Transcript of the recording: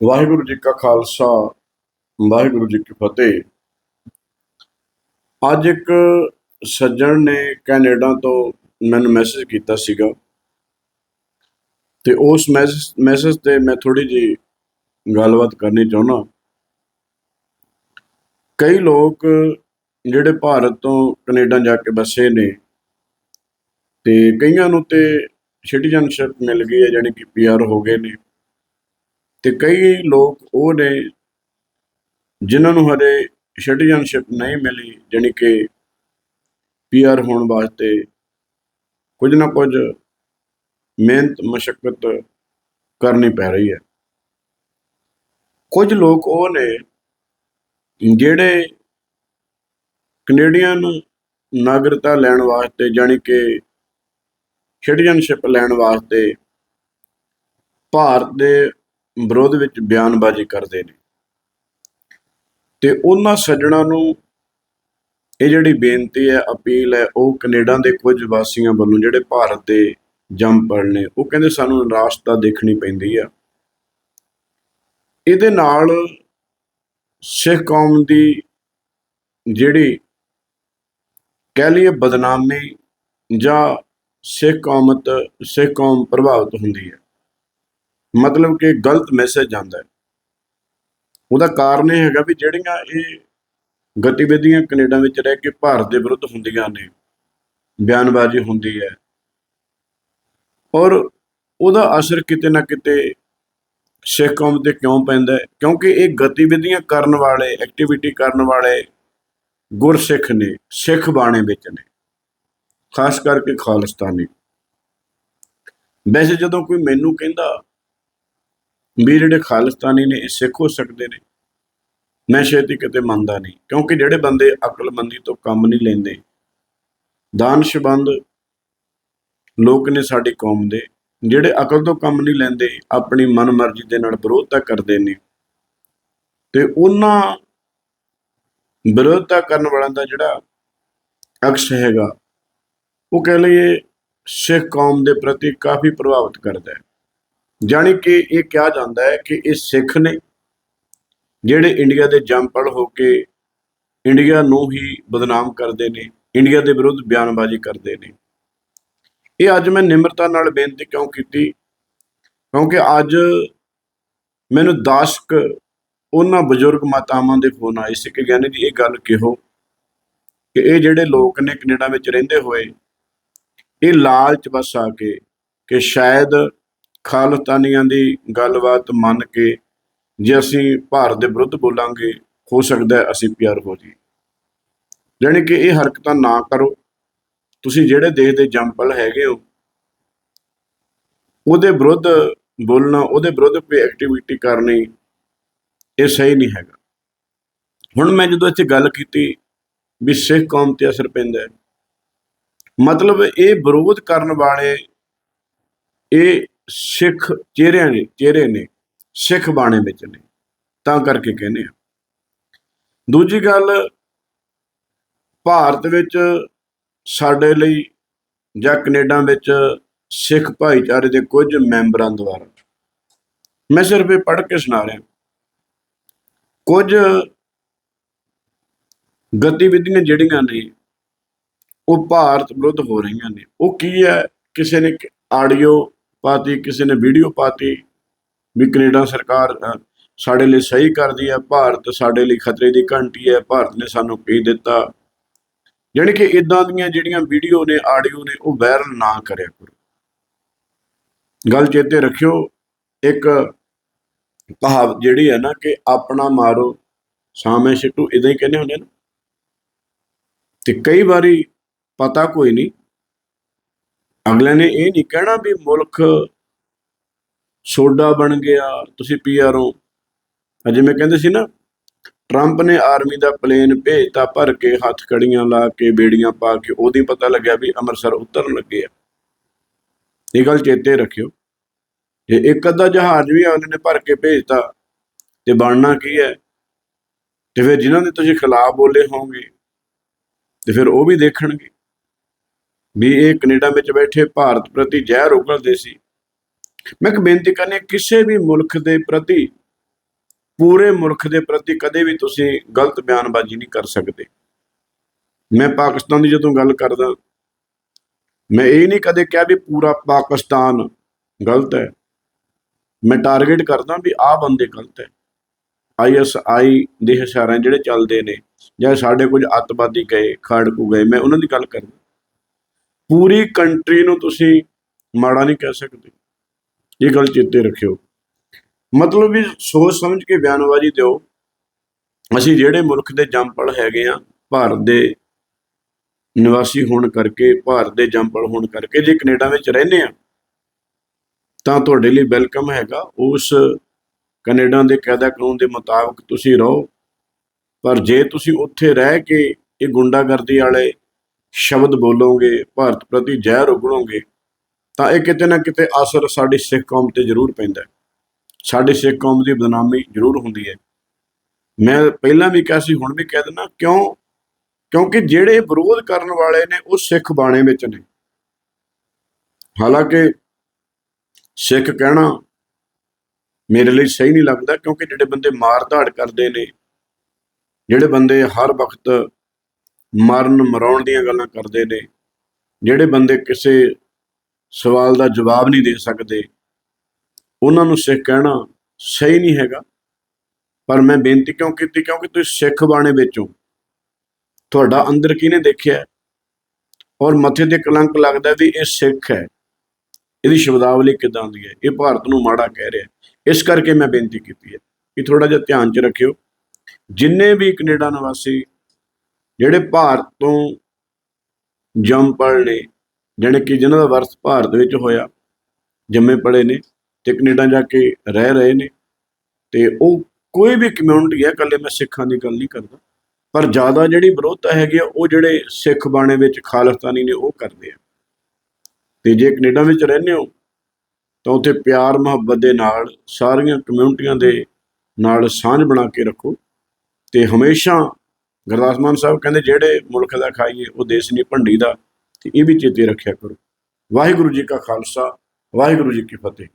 ਵਾਹਿਗੁਰੂ ਜੀ ਕਾ ਖਾਲਸਾ, ਵਾਹਿਗੁਰੂ ਜੀ ਕੀ ਫਤਿਹ। ਅੱਜ ਇੱਕ ਸੱਜਣ ਨੇ ਕੈਨੇਡਾ ਤੋਂ ਮੈਨੂੰ ਮੈਸੇਜ ਕੀਤਾ ਸੀਗਾ। ਤੇ ਉਸ ਮੈਸੇਜ ਮੈਸੇਜ ਤੇ ਮੈਂ ਥੋੜੀ ਜੀ ਗੱਲਬਾਤ ਕਰਨੀ ਚਾਹੁੰਦਾ। ਕਈ ਲੋਕ ਜਿਹੜੇ ਭਾਰਤ ਤੋਂ ਕੈਨੇਡਾ ਜਾ ਕੇ ਵਸੇ ਨੇ, ਤੇ ਕਈਆਂ ਨੂੰ ਤੇ ਸਿਟੀਜ਼ਨਸ਼ਿਪ ਮਿਲ ਗਈ ਹੈ, ਜਾਣੀ ਕਿ ਪੀਆਰ ਹੋ ਗਏ ਨੇ। ਤੇ ਕਈ ਲੋਕ ਉਹ ਨੇ ਜਿਨ੍ਹਾਂ ਨੂੰ ਹਰੇ ਸਿਟੀਜ਼ਨਸ਼ਿਪ ਨਹੀਂ ਮਿਲੀ, ਜਾਣੀ ਕਿ ਪੀਆਰ ਹੋਣ ਵਾਸਤੇ ਕੁਝ ਨਾ ਕੁਝ ਮਿਹਨਤ ਮਸ਼ੱਕਤ ਕਰਨੀ ਪੈ ਰਹੀ ਹੈ। ਕੁਝ ਲੋਕ ਉਹ ਨੇ ਜਿਹੜੇ ਕੈਨੇਡੀਅਨ ਨਾਗਰਿਕਤਾ ਲੈਣ ਵਾਸਤੇ, ਜਾਣੀ ਕਿ ਸਿਟੀਜ਼ਨਸ਼ਿਪ ਲੈਣ ਵਾਸਤੇ ਭਾਰਤ ਦੇ ਵਿਰੋਧ ਵਿੱਚ ਬਿਆਨਬਾਜ਼ੀ ਕਰਦੇ ਨੇ। ਤੇ ਉਹਨਾਂ ਸੱਜਣਾ ਨੂੰ ਇਹ ਜਿਹੜੀ ਬੇਨਤੀ ਹੈ, ਅਪੀਲ ਹੈ, ਉਹ ਕੈਨੇਡਾ ਦੇ ਕੁਝ ਵਾਸੀਆਂ ਵੱਲੋਂ ਜਿਹੜੇ ਭਾਰਤ ਦੇ ਜੰਮ ਪੜ ਨੇ, ਉਹ ਕਹਿੰਦੇ ਸਾਨੂੰ ਨਿਰਾਸ਼ਤਾ ਦੇਖਣੀ ਪੈਂਦੀ ਆ। ਇਹਦੇ ਨਾਲ ਸਿੱਖ ਕੌਮ ਦੀ ਜਿਹੜੀ ਕਹਿ ਲਈਏ ਬਦਨਾਮੀ ਜਾਂ ਸਿੱਖ ਕੌਮਤ, ਸਿੱਖ ਕੌਮ ਪ੍ਰਭਾਵਿਤ ਹੁੰਦੀ ਹੈ। ਮਤਲਬ ਕਿ ਗਲਤ ਮੈਸੇਜ ਜਾਂਦਾ ਹੈ। ਉਹਦਾ ਕਾਰਨ ਇਹ ਹੈਗਾ ਵੀ ਜਿਹੜੀਆਂ ਇਹ ਗਤੀਵਿਧੀਆਂ ਕੈਨੇਡਾ ਵਿੱਚ ਰਹਿ ਕੇ ਭਾਰਤ ਦੇ ਵਿਰੁੱਧ ਹੁੰਦੀਆਂ ਨੇ, ਬਿਆਨਬਾਜ਼ੀ ਹੁੰਦੀ ਹੈ, ਔਰ ਉਹਦਾ ਅਸਰ ਕਿਤੇ ਨਾ ਕਿਤੇ ਸਿੱਖ ਕੌਮ ਤੇ ਕਿਉਂ ਪੈਂਦਾ ਕਿਉਂਕਿ ਇਹ ਗਤੀਵਿਧੀਆਂ ਕਰਨ ਵਾਲੇ ਐਕਟੀਵਿਟੀ ਕਰਨ ਵਾਲੇ ਗੁਰਸਿੱਖ ਨੇ, ਸਿੱਖ ਬਾਣੇ ਵਿੱਚ ਨੇ, ਖਾਸ ਕਰਕੇ ਖਾਲਿਸਤਾਨੀ। ਵੈਸੇ ਜਦੋਂ ਕੋਈ ਮੈਨੂੰ ਕਹਿੰਦਾ ਵੀ ਜਿਹੜੇ ਖਾਲਿਸਤਾਨੀ ਨੇ, ਇਹ ਸਿੱਖ ਹੋ ਸਕਦੇ ਨੇ। ਮੈਂ ਛੇਤੀ ਕਿਤੇ ਮੰਨਦਾ ਨਹੀਂ, ਕਿਉਂਕਿ ਜਿਹੜੇ ਬੰਦੇ ਅਕਲਮੰਦੀ ਤੋਂ ਕੰਮ ਨਹੀਂ ਲੈਂਦੇ ਦਾਨਸ਼ਬੰਦ ਲੋਕ ਨੇ ਸਾਡੀ ਕੌਮ ਦੇ, ਜਿਹੜੇ ਅਕਲ ਤੋਂ ਕੰਮ ਨਹੀਂ ਲੈਂਦੇ, ਆਪਣੀ ਮਨਮਰਜ਼ੀ ਦੇ ਨਾਲ ਵਿਰੋਧਤਾ ਕਰਦੇ ਨੇ। ਤੇ ਉਹਨਾਂ ਵਿਰੋਧਤਾ ਕਰਨ ਵਾਲਿਆਂ ਦਾ ਜਿਹੜਾ ਅਕਸ ਹੈਗਾ, ਉਹ ਕਹਿ ਲਈਏ ਸਿੱਖ ਕੌਮ ਦੇ ਪ੍ਰਤੀ ਕਾਫੀ ਪ੍ਰਭਾਵਿਤ ਕਰਦਾ ਹੈ। ਜਾਣੀ ਕਿ ਇਹ ਕਿਹਾ ਜਾਂਦਾ ਹੈ ਕਿ ਇਹ ਸਿੱਖ ਨੇ ਜਿਹੜੇ ਇੰਡੀਆ ਦੇ ਜੰਪਲ ਹੋ ਕੇ ਇੰਡੀਆ ਨੂੰ ਹੀ ਬਦਨਾਮ ਕਰਦੇ ਨੇ, ਇੰਡੀਆ ਦੇ ਵਿਰੁੱਧ ਬਿਆਨਬਾਜ਼ੀ ਕਰਦੇ ਨੇ। ਇਹ ਅੱਜ ਮੈਂ ਨਿਮਰਤਾ ਨਾਲ ਬੇਨਤੀ ਕਿਉਂ ਕੀਤੀ? ਕਿਉਂਕਿ ਅੱਜ ਮੈਨੂੰ 10 ਉਹਨਾਂ ਬਜ਼ੁਰਗ ਮਾਤਾਵਾਂ ਦੇ ਫੋਨ ਆਏ ਸੀ ਕਿ ਗਿਆਨੀ ਜੀ, ਇਹ ਗੱਲ ਕਿਹੋ? ਕਿ ਇਹ ਜਿਹੜੇ ਲੋਕ ਨੇ ਕੈਨੇਡਾ ਵਿੱਚ ਰਹਿੰਦੇ ਹੋਏ, ਇਹ ਲਾਲਚ ਬਸ ਆ ਕੇ ਕਿ ਸ਼ਾਇਦ ਖਾਲਿਸਤਾਨੀਆਂ ਦੀ ਗੱਲਬਾਤ ਮੰਨ ਕੇ ਜੇ ਅਸੀਂ ਭਾਰਤ ਦੇ ਵਿਰੁੱਧ ਬੋਲਾਂਗੇ, ਹੋ ਸਕਦਾ ਹੈ ਅਸੀਂ ਪਿਆਰ ਹੋ ਜੀ ਜਾਣੀ ਕਿ ਇਹ ਹਰਕਤਾਂ ਨਾ ਕਰੋ। ਤੁਸੀਂ ਜਿਹੜੇ ਦੇਸ਼ ਦੇ ਜੰਪਲ ਹੈਗੇ ਹੋ, ਉਹਦੇ ਵਿਰੁੱਧ ਬੋਲਣਾ, ਉਹਦੇ ਵਿਰੁੱਧ ਕੋਈ ਐਕਟੀਵਿਟੀ ਕਰਨੀ, ਇਹ ਸਹੀ ਨਹੀਂ ਹੈਗਾ। ਹੁਣ ਮੈਂ ਜਦੋਂ ਇੱਥੇ ਗੱਲ ਕੀਤੀ ਵੀ ਸਿੱਖ ਕੌਮ ਤੇ ਅਸਰ ਪੈਂਦਾ ਹੈ, ਮਤਲਬ ਇਹ ਵਿਰੋਧ ਕਰਨ ਵਾਲੇ, ਇਹ ਸਿੱਖ ਚਿਹਰਿਆਂ ਨੇ, ਚਿਹਰੇ ਨੇ, ਸਿੱਖ ਬਾਣੇ ਵਿੱਚ ਨੇ। ਤਾਂ ਕਰਕੇ ਕਹਿੰਦੇ ਆ। ਦੂਜੀ ਗੱਲ, ਭਾਰਤ ਵਿੱਚ ਸਾਡੇ ਲਈ ਜਾਂ ਕੈਨੇਡਾ ਵਿੱਚ ਸਿੱਖ ਭਾਈਚਾਰੇ ਦੇ ਕੁਝ ਮੈਂਬਰਾਂ ਦੁਆਰਾ, ਮੈਂ ਸਿਰਫ ਇਹ ਪੜ੍ਹ ਕੇ ਸੁਣਾ ਰਿਹਾ। ਕੁਝ ਗਤੀਵਿਧੀਆਂ ਜਿਹੜੀਆਂ ਨੇ, ਉਹ ਭਾਰਤ ਵਿਰੁੱਧ ਹੋ ਰਹੀਆਂ ਨੇ। ਉਹ ਕੀ ਹੈ? ਕਿਸੇ ਨੇ ਆਡੀਓ ਪਾਤੀ, ਕਿਸੇ ਨੇ ਵੀਡੀਓ ਪਾਤੀ ਵੀ ਕੈਨੇਡਾ ਸਰਕਾਰ ਸਾਡੇ ਲਈ ਸਹੀ ਕਰਦੀ ਹੈ, ਭਾਰਤ ਸਾਡੇ ਲਈ ਖਤਰੇ ਦੀ ਘੰਟੀ ਹੈ, ਭਾਰਤ ਨੇ ਸਾਨੂੰ ਕੀ ਦਿੱਤਾ? ਯਾਨੀ ਕਿ ਇਦਾਂ ਦੀਆਂ ਜਿਹੜੀਆਂ ਵੀਡੀਓ ਨੇ, ਆਡੀਓ ਨੇ, ਉਹ ਵਾਇਰਲ ਨਾ ਕਰਿਆ ਕਰੋ। ਗੱਲ ਚੇਤੇ ਰੱਖਿਓ, ਇੱਕ ਕਹਾਵਤ ਜਿਹੜੀ ਹੈ ਨਾ ਕਿ ਆਪਣਾ ਮਾਰੋ ਸਾਵੇਂ ਛਿੱਟੂ ਇਦਾਂ ਹੀ ਕਹਿੰਦੇ ਹੁੰਦੇ ਨੇ। ਤੇ ਕਈ ਵਾਰੀ ਪਤਾ ਕੋਈ ਨਹੀਂ ਅਗਲੇ ਨੇ ਇਹ ਨਹੀਂ ਕਹਿਣਾ ਵੀ ਮੁਲਕ ਸੋਡਾ ਬਣ ਗਿਆ, ਤੁਸੀਂ ਪੀਆਰ ਹੋ। ਜਿਵੇਂ ਕਹਿੰਦੇ ਸੀ ਨਾ ਟਰੰਪ ਨੇ ਆਰਮੀ ਦਾ ਪਲੇਨ ਭੇਜਤਾ, ਭਰ ਕੇ ਹੱਥ ਕੜੀਆਂ ਲਾ ਕੇ, ਬੇੜੀਆਂ ਪਾ ਕੇ, ਉਹਦੀ ਪਤਾ ਲੱਗਿਆ ਵੀ ਅੰਮ੍ਰਿਤਸਰ ਉਤਰਨ ਲੱਗੇ ਆ। ਇਹ ਗੱਲ ਚੇਤੇ ਰੱਖਿਓ। ਜੇ ਇੱਕ ਅੱਧਾ ਜਹਾਜ਼ ਵੀ ਅਗਲੇ ਨੇ ਭਰ ਕੇ ਭੇਜਤਾ, ਤੇ ਬਣਨਾ ਕੀ ਹੈ? ਤੇ ਫਿਰ ਜਿਨ੍ਹਾਂ ਦੇ ਤੁਸੀਂ ਖਿਲਾਫ ਬੋਲੇ ਹੋਵੋਗੇ, ਤੇ ਫਿਰ ਉਹ ਵੀ ਦੇਖਣਗੇ। ਵੀ ਇਹ ਕੈਨੇਡਾ ਵਿੱਚ ਬੈਠੇ ਭਾਰਤ ਪ੍ਰਤੀ ਜ਼ਹਿਰ ਉਗਲਦੇ ਸੀ। ਮੈਂ ਇੱਕ ਬੇਨਤੀ ਕਰਨੀ ਕਿਸੇ ਵੀ ਮੁਲਕ ਦੇ ਪ੍ਰਤੀ, ਪੂਰੇ ਮੁਲਕ ਦੇ ਪ੍ਰਤੀ ਕਦੇ ਵੀ ਤੁਸੀਂ ਗਲਤ ਬਿਆਨਬਾਜ਼ੀ ਨਹੀਂ ਕਰ ਸਕਦੇ। ਮੈਂ ਪਾਕਿਸਤਾਨ ਦੀ ਜਦੋਂ ਗੱਲ ਕਰਦਾ, ਮੈਂ ਇਹ ਨਹੀਂ ਕਦੇ ਕਿਹਾ ਵੀ ਪੂਰਾ ਪਾਕਿਸਤਾਨ ਗਲਤ ਹੈ। ਮੈਂ ਟਾਰਗੇਟ ਕਰਦਾ ਵੀ ਆਹ ਬੰਦੇ ਗਲਤ ਹੈ। ਆਈਐਸਆਈ ਦੇ ਹਸ਼ਾਰਾਂ ਜਿਹੜੇ ਚੱਲਦੇ ਨੇ, ਜਾਂ ਸਾਡੇ ਕੁਝ ਅੱਤਵਾਦੀ ਗਏ, ਖਾੜਕੂ ਗਏ, ਮੈਂ ਉਹਨਾਂ ਦੀ ਗੱਲ ਕਰਦਾ। ਪੂਰੀ ਕੰਟਰੀ ਨੂੰ ਤੁਸੀਂ ਮਾੜਾ ਨਹੀਂ ਕਹਿ ਸਕਦੇ। ਇਹ ਗੱਲ ਚੇਤੇ ਰੱਖਿਓ। ਮਤਲਬ ਵੀ ਸੋਚ ਸਮਝ ਕੇ ਬਿਆਨਬਾਜ਼ੀ ਦਿਓ। ਅਸੀਂ ਜਿਹੜੇ ਮੁਲਕ ਦੇ ਜੰਪਲ ਹੈਗੇ ਆ, ਭਾਰਤ ਦੇ ਨਿਵਾਸੀ ਹੋਣ ਕਰਕੇ, ਭਾਰਤ ਦੇ ਜੰਪਲ ਹੋਣ ਕਰਕੇ ਜੇ ਕੈਨੇਡਾ ਵਿੱਚ ਰਹਿੰਦੇ ਆ, ਤਾਂ ਤੁਹਾਡੇ ਲਈ ਵੈਲਕਮ ਹੈਗਾ। ਉਸ ਕੈਨੇਡਾ ਦੇ ਕਾਇਦਾ ਕਾਨੂੰਨ ਦੇ ਮੁਤਾਬਕ ਤੁਸੀਂ ਰਹੋ। ਪਰ ਜੇ ਤੁਸੀਂ ਉੱਥੇ ਰਹਿ ਕੇ ਇਹ ਗੁੰਡਾਗਰਦੀ ਵਾਲੇ ਸ਼ਬਦ ਬੋਲੋਗੇ, ਭਾਰਤ ਪ੍ਰਤੀ ਜ਼ਹਿਰ ਉਗਲੋਗੇ, ਤਾਂ ਇਹ ਕਿਤੇ ਨਾ ਕਿਤੇ ਅਸਰ ਸਾਡੀ ਸਿੱਖ ਕੌਮ ਤੇ ਜ਼ਰੂਰ ਪੈਂਦਾ ਹੈ। ਸਾਡੀ ਸਿੱਖ ਕੌਮ ਦੀ ਬਦਨਾਮੀ ਜ਼ਰੂਰ ਹੁੰਦੀ ਹੈ। ਮੈਂ ਪਹਿਲਾਂ ਵੀ ਕਿਹਾ ਸੀ, ਹੁਣ ਵੀ ਕਹਿ ਦਿੰਦਾ, ਕਿਉਂ? ਕਿਉਂਕਿ ਜਿਹੜੇ ਵਿਰੋਧ ਕਰਨ ਵਾਲੇ ਨੇ, ਉਹ ਸਿੱਖ ਬਾਣੇ ਵਿੱਚ ਨੇ। ਹਾਲਾਂਕਿ ਸਿੱਖ ਕਹਿਣਾ ਮੇਰੇ ਲਈ ਸਹੀ ਨਹੀਂ ਲੱਗਦਾ, ਕਿਉਂਕਿ ਜਿਹੜੇ ਬੰਦੇ ਮਾਰ ਧਾੜ ਕਰਦੇ ਨੇ, ਜਿਹੜੇ ਬੰਦੇ ਹਰ ਵਕਤ ਮਰਨ ਮਰਾਉਣ ਦੀਆਂ ਗੱਲਾਂ ਕਰਦੇ ਨੇ। ਜਿਹੜੇ ਬੰਦੇ ਕਿਸੇ ਸਵਾਲ ਦਾ ਜਵਾਬ ਨਹੀਂ ਦੇ ਸਕਦੇ, ਉਹਨਾਂ ਨੂੰ ਸਿੱਖ ਕਹਿਣਾ ਸਹੀ ਨਹੀਂ ਹੈਗਾ। ਪਰ ਮੈਂ ਬੇਨਤੀ ਕਿਉਂ ਕੀਤੀ? ਕਿਉਂਕਿ ਤੁਸੀਂ ਸਿੱਖ ਬਾਣੇ ਵਿੱਚੋਂ ਤੁਹਾਡਾ ਅੰਦਰ ਕਿਹਨੇ ਦੇਖਿਆ? ਔਰ ਮੱਥੇ ਤੇ ਕਲੰਕ ਲੱਗਦਾ ਵੀ ਇਹ ਸਿੱਖ ਹੈ। ਇਹਦੀ ਸ਼ਬਦਾਵਲੀ ਕਿਦਾਂ ਦੀ ਹੈ? ਇਹ ਭਾਰਤ ਨੂੰ ਮਾੜਾ ਕਹਿ ਰਿਹਾ। ਇਸ ਕਰਕੇ ਮੈਂ ਬੇਨਤੀ ਕੀਤੀ ਹੈ ਕਿ ਥੋੜਾ ਜਿਹਾ ਧਿਆਨ 'ਚ ਰੱਖਿਓ। ਜਿੰਨੇ ਵੀ ਕੈਨੇਡਾ ਨਿਵਾਸੀ ਜਿਹੜੇ ਭਾਰਤ ਤੋਂ ਜੰਮ ਪੜ੍ਹ ਨੇ ਜਿਹੜੇ ਕਿ ਜਿਨ੍ਹਾਂ ਦਾ ਵਰਸ ਭਾਰਤ ਵਿੱਚ ਹੋਇਆ, ਜੰਮੇ ਪੜੇ ਨੇ ਤੇ ਕੈਨੇਡਾ ਜਾ ਕੇ ਰਹਿ ਰਹੇ ਨੇ, ਤੇ ਉਹ ਕੋਈ ਵੀ ਕਮਿਊਨਿਟੀ ਹੈ, ਇਕੱਲੇ ਮੈਂ ਸਿੱਖਾਂ ਦੀ ਗੱਲ ਨਹੀਂ ਕਰਦਾ, ਪਰ ਜ਼ਿਆਦਾ ਜਿਹੜੀ ਵਿਰੋਧਤਾ ਹੈਗੀ ਆ, ਉਹ ਜਿਹੜੇ ਸਿੱਖ ਬਾਣੇ ਵਿੱਚ ਖਾਲਸਤਾਨੀ ਨੇ, ਉਹ ਕਰਦੇ ਆ। ਤੇ ਜੇ ਕੈਨੇਡਾ ਵਿੱਚ ਰਹਿੰਦੇ ਹੋ, ਤਾਂ ਉੱਥੇ ਪਿਆਰ, ਮੁਹੱਬਤ ਦੇ ਨਾਲ, ਸਾਰੀਆਂ ਕਮਿਊਨਿਟੀਆਂ ਦੇ ਨਾਲ ਸਾਂਝ ਬਣਾ ਕੇ ਰੱਖੋ, ਤੇ ਹਮੇਸ਼ਾ ਗੁਰਦਾਸ ਮਾਨ ਸਾਹਿਬ ਕਹਿੰਦੇ ਜਿਹੜੇ ਮੁਲਕ ਦਾ ਖਾਈਏ, ਉਹ ਦੇਸ਼ ਨਹੀਂ ਭੰਡੀ ਦਾ, ਤੇ ਇਹ ਵੀ ਚੇਤੇ ਰੱਖਿਆ ਕਰੋ। ਵਾਹਿਗੁਰੂ ਜੀ ਕਾ ਖਾਲਸਾ, ਵਾਹਿਗੁਰੂ ਜੀ ਕੀ ਫਤਿਹ।